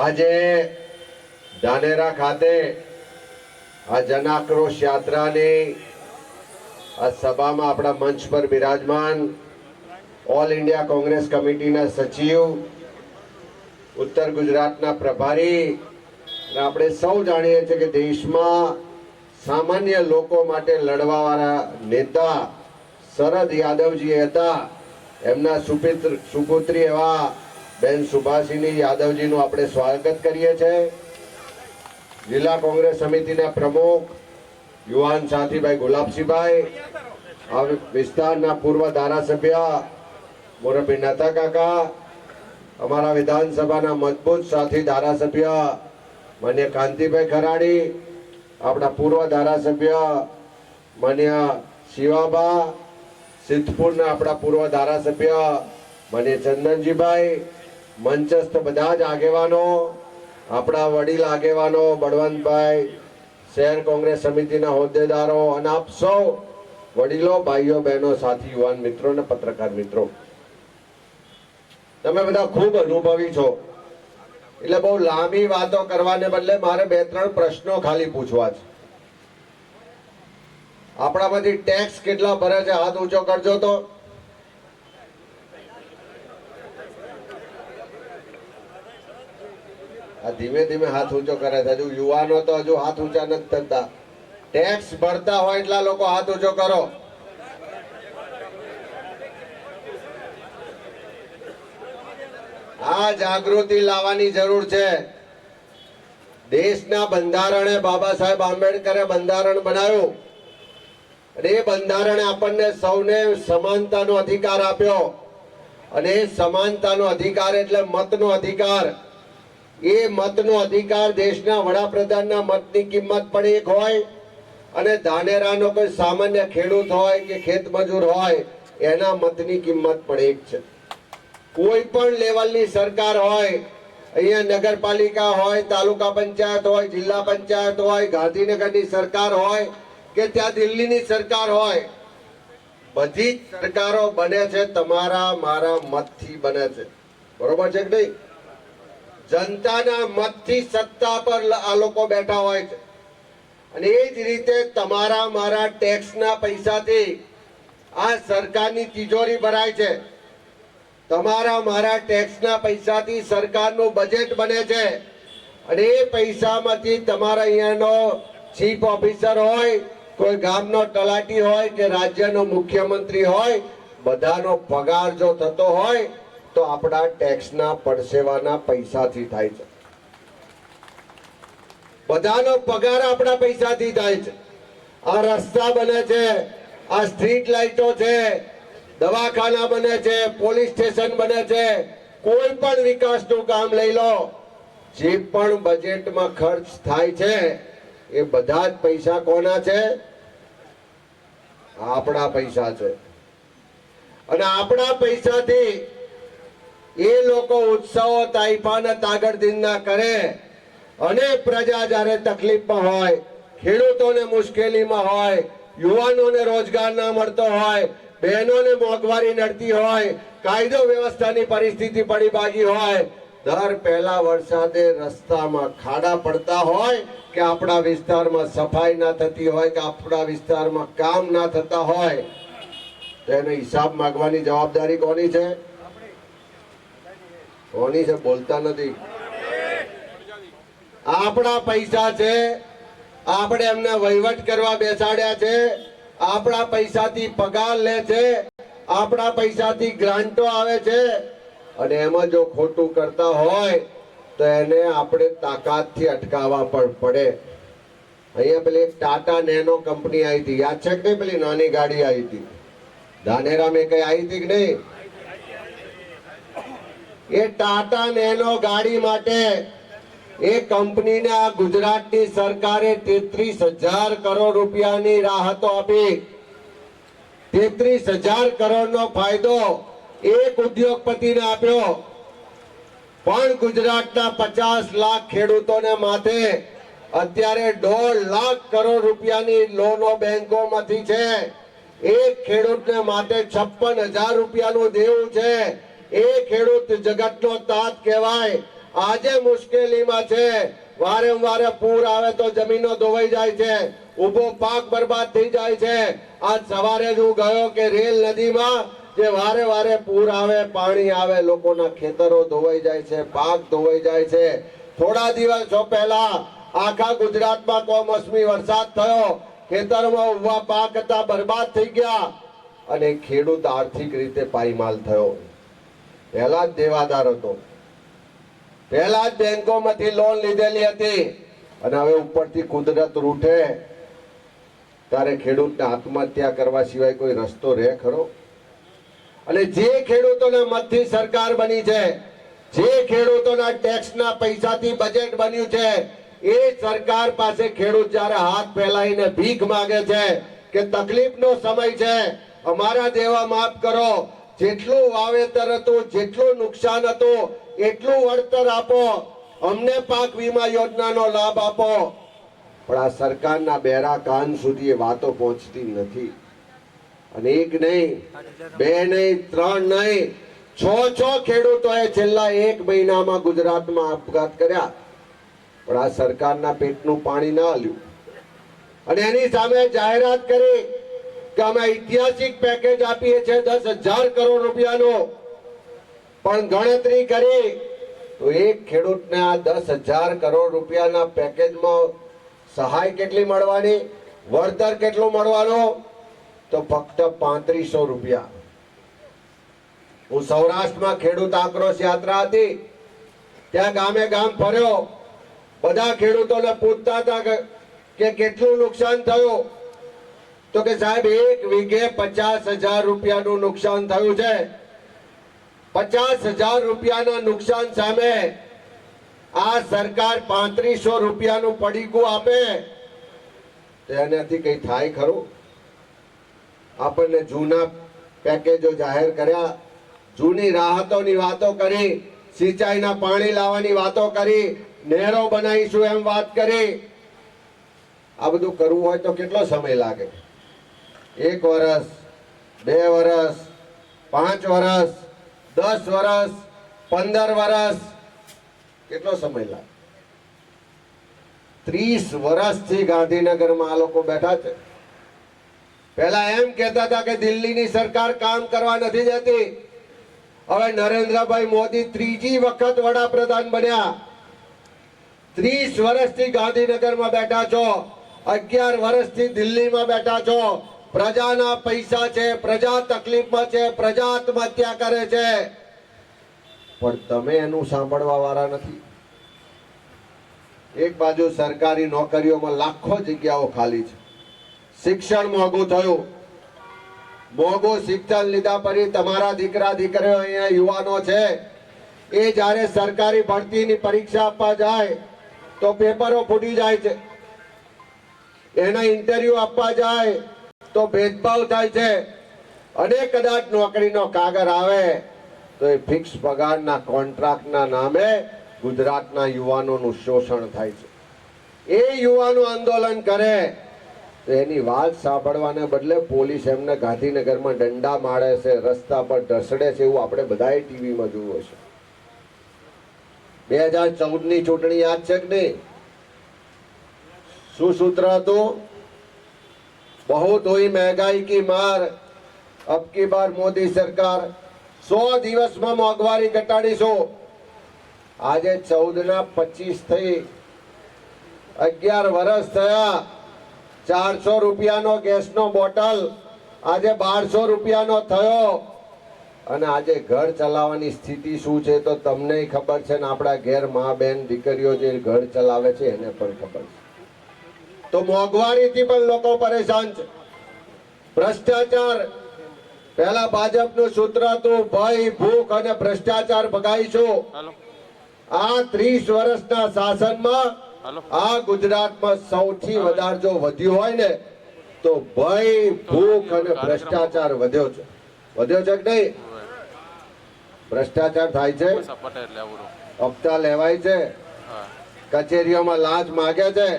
આજે ધાનેરા ખાતે આ જનાક્રોશ યાત્રાની આ સભામાં આપણા મંચ પર બિરાજમાન ઓલ ઇન્ડિયા કોંગ્રેસ કમિટીના સચિવ, ઉત્તર ગુજરાતના પ્રભારી અને આપણે સૌ જાણીએ છીએ કે દેશમાં સામાન્ય લોકો માટે લડવાવાળા નેતા શરદ યાદવજી હતા. એમના સુપિત્ર, સુપુત્રી એવા બેન સુભાષિની યાદવજીનું આપણે સ્વાગત કરીએ છીએ જિલ્લા કોંગ્રેસ સમિતિના પ્રમુખ યુવાન સાથીભાઈ ગુલાબસિંહભાઈ વિસ્તારના પૂર્વ ધારાસભ્ય મોરબી નાતા કાકા, અમારા વિધાનસભાના મજબૂત સાથી ધારાસભ્ય માન્ય કાંતિભાઈ ખરાડી, આપણા પૂર્વ ધારાસભ્ય માન્ય શિવાબા, સિદ્ધપુરના આપણા પૂર્વ ધારાસભ્ય માન્ય ચંદનજીભાઈ મંચસ્થ બધા જ આગેવાનો, આપણા વડીલ આગેવાનો, બળવંતભાઈ, શહેર કોંગ્રેસ સમિતિના હોદ્દેદારો અને આપ સૌ વડીલો, ભાઈઓ, બહેનો, સાથી, યુવાન મિત્રો અને પત્રકાર મિત્રો. તમે બધા ખૂબ અનુભવી છો. એટલે બહુ લાંબી વાતો કરવાને બદલે મારે બે ત્રણ પ્રશ્નો ખાલી પૂછવા છે. આપણામાંથી ટેક્સ કેટલા ભરે છે? હાથ ઊંચો કરજો તો. ધીમે ધીમે હાથ ઊંચો કરે છે હજુ યુવાનો તો હજુ હાથ ઊંચા નથી થતા. ટેક્સ ભરતા હોય એટલા લોકો હાથ ઊંચો કરો. આ જાગૃતિ લાવવાની જરૂર છે. દેશના બંધારણે બાબા સાહેબ આંબેડકરે બંધારણ બનાવ્યું. અને એ બંધારણે આપણને સૌને સમાનતાનો અધિકાર આપ્યો. અને એ સમાનતાનો અધિકાર એટલે મતનો અધિકાર. એ મતનો અધિકાર દેશના વડાપ્રધાનના મતની કિંમત પણ એક હોય અને ધાનેરાનો કોઈ સામાન્ય ખેડૂત હોય કે ખેતમજૂર હોય, એના મતની કિંમત પણ એક છે. કોઈ પણ લેવલની સરકાર હોય, અહીંયા નગરપાલિકા હોય, તાલુકા પંચાયત હોય, જિલ્લા પંચાયત હોય, ગાંધીનગરની સરકાર હોય કે ત્યાં દિલ્હીની સરકાર હોય, બધી જ સરકારો બને છે, તમારા, મારા મતથી બને છે. બરોબર છે કે નહીં? જનતાના મતથી સત્તા પર આ લોકો બેઠા હોય છે. અને એ જ રીતે તમારા, મારા ટેક્સના પૈસાથી આ સરકારની તિજોરી ભરાય છે. તમારા, મારા ટેક્સના પૈસાથી સરકારનું બજેટ બને છે. અને એ પૈસામાંથી તમારા અહીંયાનો ચીફ ઓફિસર હોય, કોઈ ગામનો તલાટી હોય કે રાજ્યનો મુખ્યમંત્રી હોય, બધાનો પગાર જો થતો હોય તો આપણા ટેક્સના પડસેવાના પૈસાથી થાય છે. બધાનો પગાર આપણા પૈસાથી થાય છે. આ રસ્તા બને છે, આ સ્ટ્રીટ લાઇટો છે, દવાખાના બને છે પોલીસ સ્ટેશન બને છે, કોઈ પણ વિકાસનું કામ લઈ લો, જે પણ બજેટમાં ખર્ચ થાય છે, એ બધા જ પૈસા કોના છે? આપણા પૈસા છે. અને આપણા પૈસાથી એ લોકો ઉત્સવો તાઇફાને તાગડદિનના કરે અને પ્રજા જ્યારે તકલીફમાં હોય, ખેડૂતોને મુશ્કેલીમાં હોય, યુવાનોને રોજગાર ના મળતો હોય, બહેનોને મોંઘવારી નડતી હોય, કાયદો વ્યવસ્થાની પરિસ્થિતિ પડી ભાગી હોય, દર પહેલા વરસાદે રસ્તામાં ખાડા પડતા હોય કે આપણા વિસ્તારમાં સફાઈ ના થતી હોય કે આપણા વિસ્તારમાં કામ ના થતા હોય, તો એનો હિસાબ માગવાની જવાબદારી કોની છે? કોની છે, બોલતા નથી. આપણા પૈસા છે, આપણે એમને વહીવટ કરવા બેસાડ્યા છે, આપણા પૈસાથી પગાર લે છે, આપણા પૈસાથી ગ્રાન્ટો આવે છે, અને એમાં જો ખોટું કરતા હોય, તો એને આપણે તાકાતથી અટકાવવા પણ પડે. અહીંયા પેલી ટાટા નેનો કંપની આવી હતી. યાદ છે કે પેલી નાની ગાડી આવી હતી? ધાનેરા મેં કઈ આવી હતી કે નહીં? એ ટાટા નેનો ગાડી માટે એ કંપનીને આ ગુજરાતની સરકારે તેત્રીસ હજાર કરોડ રૂપિયાની રાહતો આપી. તેત્રીસ હજાર કરોડનો ફાયદો એક ઉદ્યોગપતિને આપ્યો. પણ ગુજરાતના પચાસ લાખ ખેડૂતોને માથે અત્યારે દોઢ લાખ કરોડ રૂપિયાની લોનો બેંકોમાંથી છે. એક ખેડૂતને માથે છપ્પન હજાર રૂપિયાનું દેવું છે. એ ખેડૂત જગતનો તાત કહેવાય. આજે મુશ્કેલીમાં છે. વારંવાર પૂર આવે તો જમીનો ધોવાઈ જાય છે. ઊભો પાક બરબાદ થઈ જાય છે. આજ સવારે જ હું ગયો કે રેલ નદીમાં, જે વારે વારે પૂર આવે, પાણી આવે, લોકોના ખેતરો ધોવાઈ જાય છે, પાક ધોવાઈ જાય છે. થોડા દિવસો પહેલા આખા ગુજરાતમાં કમોસમી વરસાદ થયો. ખેતરમાં ઊભા પાક હતા, બરબાદ થઈ ગયા. અને ખેડૂત આર્થિક રીતે પાયમાલ થયો. પહેલા જ દેવાદાર હતો. પહેલા જ બેંકોમાંથી લોન લીધેલી હતી. અને હવે ઉપરથી કુદરત રૂઠે. ત્યારે ખેડૂતને આત્મહત્યા કરવા સિવાય કોઈ રસ્તો રહે ખરો? અને જે ખેડૂતોના મતથી સરકાર બની છે, જે ખેડૂતોના ટેક્સના પૈસાથી બજેટ બન્યું છે, એ સરકાર પાસે ખેડૂત જ્યારે હાથ ફેલાઈને ભીખ માંગે છે કે તકલીફનો સમય છે, અમારા દેવા માફ કરો જેટલું વાવેતર હતું, જેટલું નુકસાન હતું, એટલું વળતર આપો. અમને પાક વીમા યોજનાનો લાભ આપો. પણ આ સરકારના બેરા કાન સુધી એ વાતો પહોંચતી નથી. અને એક નહીં, બે નહીં, ત્રણ નહીં, છ છ ખેડૂતોએ છેલ્લા એક મહિનામાં ગુજરાતમાં આપઘાત કર્યા. પણ આ સરકારના પેટનું પાણી ના હલ્યું. અને એની સામે જાહેરાત કરી કે અમે ઐતિહાસિક પેકેજ આપીએ છીએ દસ હજાર કરોડ રૂપિયાનો. પણ ગણતરી કરી, તો એક ખેડૂતને આ દસ હજાર કરોડ રૂપિયાના પેકેજમાં સહાય કેટલી મળવાની? વળતર કેટલું મળવાનો? તો ફક્ત પાંત્રીસો રૂપિયા. હું સૌરાષ્ટ્રમાં ખેડૂત આક્રોશ યાત્રા હતી. ત્યાં ગામે ગામ ફર્યો. બધા ખેડૂતોને પૂછતા હતા કે- કેટલું નુકસાન થયું? તો કે સાહેબ, એક વીઘે પચાસ હજાર રૂપિયાનું નુકસાન થયું છે. પચાસ હજાર રૂપિયાના નુકસાન સામે આ સરકાર પાંત્રીસો રૂપિયાનું પડીકું આપે. એનાથી કઈ થાય ખરું? આપણને જૂના પેકેજો જાહેર કર્યા. જૂની રાહતોની વાતો કરી, સિંચાઈના પાણી લાવવાની વાતો કરી નહેરો બનાવીશું એમ વાત કરી. આ બધું કરવું હોય તો કેટલો સમય લાગે? એક વર્ષ બે વર્ષ પાંચ વર્ષ દસ વર્ષ પંદર વર્ષ કેટલો સમય લાગે? ત્રીસ વર્ષથી ગાંધીનગરમાં આ લોકો બેઠા છે. પહેલા એમ કહેતા હતા કે દિલ્હીની સરકાર કામ કરવા નથી જતી. હવે નરેન્દ્રભાઈ મોદી ત્રીજી વખત વડાપ્રધાન બન્યા. ત્રીસ વર્ષથી ગાંધીનગરમાં બેઠા છો. અગિયાર વર્ષથી દિલ્હીમાં બેઠા છો. પ્રજાના પૈસા છે, પ્રજા તકલીફમાં છે, પ્રજા આત્મહત્યા કરે છે. પણ તમે એનું સાંભળવા વાળા નથી. એક બાજુ સરકારી નોકરીઓમાં લાખો જગ્યાઓ ખાલી છે. શિક્ષણ મોંઘું થયું. મોંઘું શિક્ષણ લીધા પછી તમારા દીકરા, દીકરીઓ અહીંયા યુવાનો છે. એ જ્યારે સરકારી ભરતીની પરીક્ષા આપવા જાય, તો પેપરો ફૂટી જાય છે. એના ઇન્ટરવ્યુ આપવા જાય તો ભેદભાવ થાય છે. અને કદાચ નોકરીનો કાગળ આવે, તો એ ફિક્સ પગારના કોન્ટ્રાક્ટના નામે ગુજરાતના યુવાનોનું શોષણ થાય છે. એ યુવાનો આંદોલન કરે, તો એની વાત સાંભળવાને બદલે પોલીસ એમને ગાંધીનગરમાં દંડા મારે છે, રસ્તા પર ઢસડે છે એવું આપણે બધાએ ટીવીમાં જોયું છે બે હજાર ચૌદની ચૂંટણી યાદ છે કે નહીં? શું સૂત્ર હતું? बहुत हुई महंगाई की मार अब की बार मोदी सरकार સો દિવસમાં મોંઘવારી ઘટાડીશું આજે ચૌદ ના પચીસ થઈ અગિયાર વર્ષ થયા ચારસો રૂપિયાનો ગેસનો બોટલ આજે બારસો રૂપિયાનો થયો અને આજે ઘર ચલાવવાની સ્થિતિ શું છે તો તમને ખબર છે ને આપણા ઘેર મા બેન દીકરીઓ જે ઘર ચલાવે છે એને પણ ખબર છે તો મોંઘવારીથી પણ લોકો પરેશાન છે. ભ્રષ્ટાચાર પહેલા ભાજપનું સૂત્ર હતું ભય ભૂખ અને ભ્રષ્ટાચાર ભગાઈશું. આ ત્રીસ વર્ષના શાસનમાં આ ગુજરાતમાં સૌથી વધારે જો વધ્યું હોય ને તો ભય ભૂખ અને ભ્રષ્ટાચાર વધ્યો છે. વધ્યો છે કે નહીં? ભ્રષ્ટાચાર થાય છે. હપ્તા લેવાય છે. કચેરીઓમાં લાંચ માગે છે.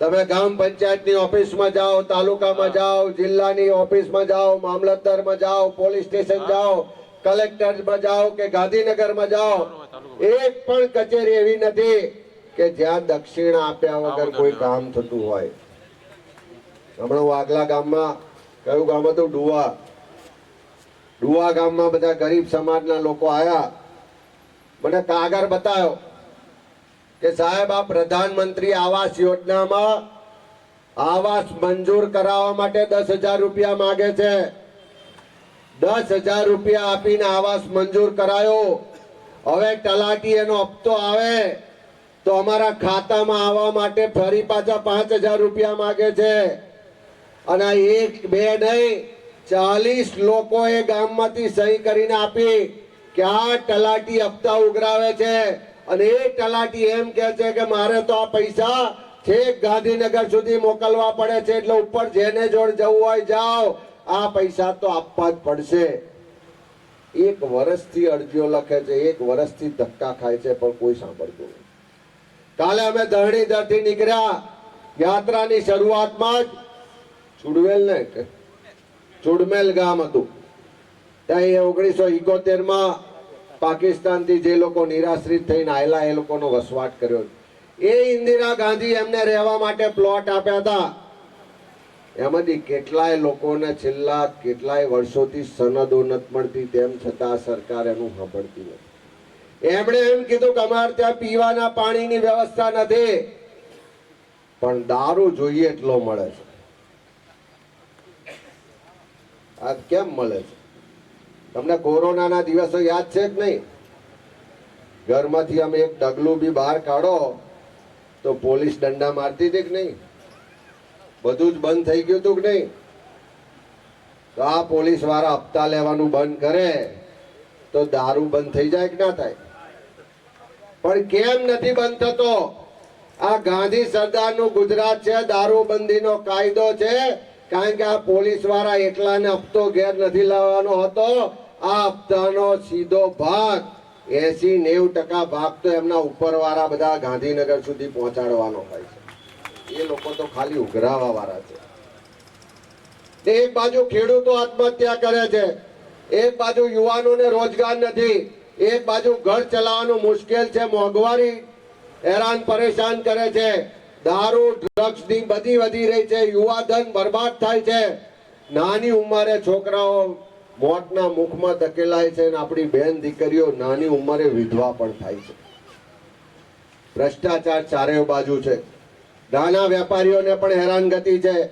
તમે ગામ પંચાયતની ઓફિસમાં જાઓ તાલુકામાં જાઓ જિલ્લાની ઓફિસમાં જાઓ મામલતદારમાં જાઓ પોલીસ સ્ટેશન જાઓ કલેક્ટરમાં જાઓ કે ગાંધીનગરમાં જાઓ એક પણ કચેરી એવી નથી કે જ્યાં દક્ષિણ આપ્યા વગર કોઈ કામ થતું હોય. હમણાં આગલા ગામમાં કયું ગામ હતું? ડુવા. ડુવા ગામમાં બધા ગરીબ સમાજના લોકો આવ્યા મને કાગળ બતાવ્યો કે સાહેબ, આ પ્રધાનમંત્રી આવાસ યોજનામાં આવાસ મંજૂર કરાવવા માટે દસ હજાર રૂપિયા માંગે છે. દસ હજાર રૂપિયા આપીને આવાસ મંજૂર કરાયો. હવે તલાટી એનો હપ્તો આવે તો અમારા ખાતામાં આવવા માટે ફરી પાછા પાંચ હજાર રૂપિયા માગે છે. અને એક, બે નહીં, ચાલીસ લોકોએ ગામમાંથી સહી કરીને આપી કે આ તલાટી હપ્તા ઉઘરાવે છે. અને એ તલાટી એમ કે છે કે મારે તો આ પૈસા છેક ગાંધીનગર સુધી મોકલવા પડે છે, એટલે ઉપર જેને જોડ જવું હોય જાઓ. આ પૈસા તો આપવા જ પડશે. એક વર્ષથી અરજીઓ લખે છે, એક વર્ષથી ધક્કા ખાય છે, પણ કોઈ સાંભળતું નહીં કાલે અમે ધરણીધરથી નીકળ્યા, યાત્રાની શરૂઆતમાં જ છુડવેલ ને છુડમેલ ગામ હતું. ત્યાં એ ઓગણીસો ઇકોતેરમાં પાકિસ્તાનથી જે લોકો નિરાશ્રિત થઈને આયેલા, એ લોકોનો વસવાટ કર્યો. એ ઇન્દિરા ગાંધી એમને રહેવા માટે પ્લોટ આપ્યા હતા. એમાંથી કેટલાય લોકોને છેલ્લા કેટલાય વર્ષોથી સનદો નથી મળતી, તેમ છતાં સરકાર એનું સાંભળતી નથી. એમણે એમ કીધું કે અમારે ત્યાં પીવાના પાણીની વ્યવસ્થા નથી, પણ દારૂ જોઈએ એટલો મળે છે. આ કેમ મળે છે? તમને કોરોનાના દિવસો યાદ છે કે નહીં? ઘરમાંથી અમે એક ડગલું બી બહાર કાઢો, તો પોલીસ દંડા મારતી હતી કે નહીં? બધું જ બંધ થઈ ગયું હતું કે નહીં? તો આ પોલીસવાળા હપ્તા લેવાનું બંધ કરે, તો દારૂ બંધ થઈ જાય કે ના થાય? પણ કેમ નથી બંધ થતો? આ ગાંધી સરદારનું ગુજરાત છે, દારૂબંધીનો કાયદો છે, કારણ કે આ પોલીસવાળા એકલાને હપ્તો ઘેર નથી લાવવાનો હતો. આ હપ્તાનો સીધો ભાગ. એસી નેવું ટકા ભાગ તો એમના ઉપરવાળા બધા ગાંધીનગર સુધી પહોંચાડવાનો હોય છે. એ લોકો તો ખાલી ઉઘરાવા વાળા છે. એક બાજુ ખેડૂતો આત્મહત્યા કરે છે. એક બાજુ યુવાનોને રોજગાર નથી. એક બાજુ ઘર ચલાવવાનું મુશ્કેલ છે. મોંઘવારી હેરાન પરેશાન કરે છે. દારૂ ડ્રગ્સની બધી વધી રહી છે. યુવાધન બરબાદ થાય છે. નાની ઉંમરે છોકરાઓ મોતના મુખમાં ધકેલાય છે અને આપણી બેન દીકરીઓ નાની ઉંમરે વિધવા પણ થાય છે. ભ્રષ્ટાચાર ચારે બાજુ છે. નાના વેપારીઓને પણ હેરાનગતિ છે.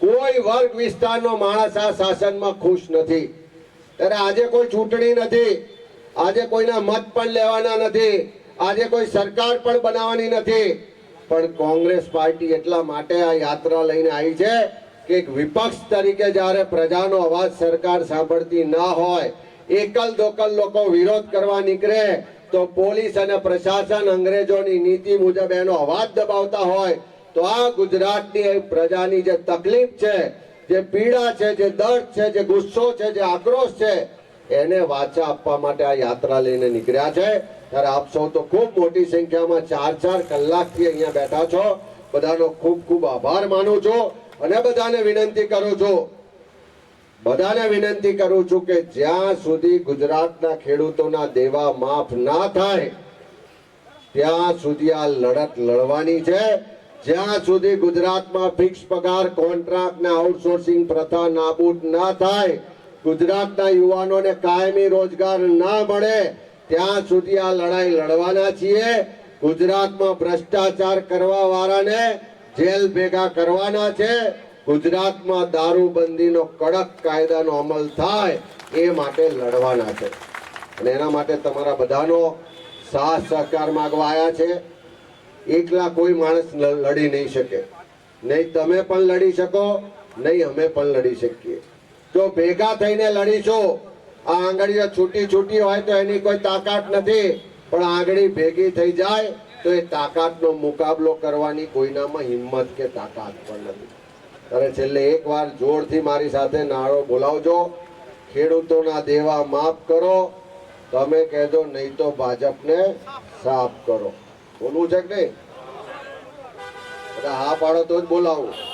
કોઈ વર્ગ વિસ્તારનો માણસ આ શાસનમાં ખુશ નથી. ત્યારે આજે કોઈ ચૂંટણી નથી. આજે કોઈના મત પણ લેવાના નથી. આજે કોઈ સરકાર પણ બનાવવાની નથી. પણ કોંગ્રેસ પાર્ટી એટલા માટે આ યાત્રા લઈને આવી છે કે વિપક્ષ તરીકે જ્યારે પ્રજાનો અવાજ સરકાર સાંભળતી ના હોય એકલ દોકલ લોકો વિરોધ કરવા નીકળે, તો પોલીસ અને પ્રશાસન અંગ્રેજોની નીતિ મુજબ એનો અવાજ દબાવતા હોય, તો આ ગુજરાતની પ્રજાની જે તકલીફ છે, જે પીડા છે, જે દર્દ છે, જે ગુસ્સો છે, જે આક્રોશ છે, એને વાચા આપવા માટે આ યાત્રા લઈને નીકળ્યા છે. ત્યારે આપ સૌ તો ખૂબ મોટી સંખ્યામાં ચાર ચાર કલાકથી અહીંયા બેઠા છો. બધાનો ખૂબ ખૂબ આભાર માનું છું. અને બધાને વિનંતી કરું છું, બધાને વિનંતી કરું છું કે જ્યાં સુધી ગુજરાતના ખેડૂતોના દેવા માફ ના થાય, ત્યાં સુધી આ લડત લડવાની છે. જ્યાં સુધી ગુજરાતમાં ફિક્સ પગાર કોન્ટ્રાક્ટ ને આઉટસોર્સિંગ પ્રથા નાબૂદ ના થાય, ગુજરાતના યુવાનોને કાયમી રોજગાર ના મળે, ત્યાં સુધી આ લડાઈ લડવાના છીએ. ગુજરાતમાં ભ્રષ્ટાચાર કરવા વાળાને જેલ ભેગા કરવાના છે. ગુજરાતમાં દારૂબંધીનો કડક કાયદાનો અમલ થાય એ માટે લડવાના છે. અને એના માટે તમારા બધાનો સાથ સહકાર માગવા આવ્યા છે. એકલા કોઈ માણસ લડી નહીં શકે. નહીં તમે પણ લડી શકો, નહીં અમે પણ લડી શકીએ. જો ભેગા થઈને લડીશું, આ આંગળીઓ છૂટી છૂટી હોય તો એની કોઈ તાકાત નથી. પણ આંગળી ભેગી થઈ જાય તો એ તાકાતનો મુકાબલો કરવાની કોઈનામાં હિંમત કે તાકાત પણ નથી. અને છેલ્લે એકવાર જોરથી મારી સાથે નાળો બોલાવજો. ખેડૂતોના દેવા માફ કરો. તમે કહેજો નહીં તો ભાજપને સાફ કરો. બોલવું છે કે નહીં? હા પાડો તો જ બોલાવું.